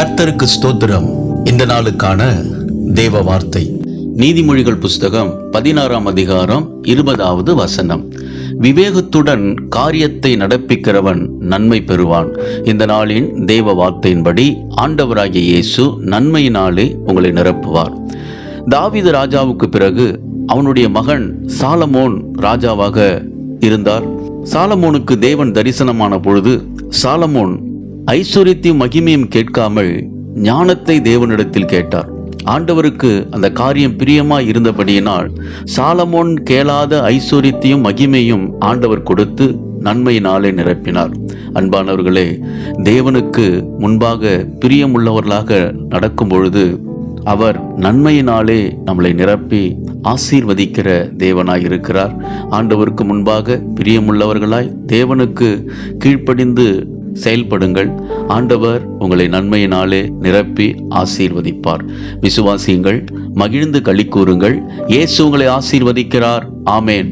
கர்த்தருக்கு ஸ்தோத்திரம். இந்த நாளுக்கான தேவ வார்த்தை. நீதிமொழிகள் புஸ்தகம் பதினாறாம் அதிகாரம் இருபதாவது வசனம். விவேகத்துடன் காரியத்தை நடப்பிக்கிறவன் நன்மை பெறுவான். இந்த நாளின் தேவ வார்த்தையின்படி ஆண்டவராகிய இயேசு நன்மையினாலே உங்களை நிரப்புவார். தாவிது ராஜாவுக்கு பிறகு அவனுடைய மகன் சாலமோன் ராஜாவாக இருந்தார். சாலமோனுக்கு தேவன் தரிசனமான பொழுது சாலமோன் ஐஸ்வர்யத்தையும் மகிமையும் கேட்காமல் ஞானத்தை தேவனிடத்தில் கேட்டார். ஆண்டவருக்கு அந்த காரியம் பிரியமாய் இருந்தபடியினால் சாலமோன் கேளாத ஐஸ்வர்யத்தையும் மகிமையும் ஆண்டவர் கொடுத்து நன்மையினாலே நிரப்பினார். அன்பானவர்களே தேவனுக்கு முன்பாக பிரியமுள்ளவர்களாக நடக்கும் பொழுது அவர் நன்மையினாலே நம்மளை நிரப்பி ஆசீர்வதிக்கிற தேவனாய் இருக்கிறார் ஆண்டவருக்கு முன்பாக பிரியமுள்ளவர்களாய் தேவனுக்கு கீழ்ப்படிந்து செயல்படுங்கள். ஆண்டவர் உங்களை நன்மையினாலே நிரப்பி ஆசீர்வதிப்பார். விசுவாசியுங்கள் மகிழ்ந்து களி கூறுங்கள். இயேசு உங்களை ஆசீர்வதிக்கிறார். ஆமேன்.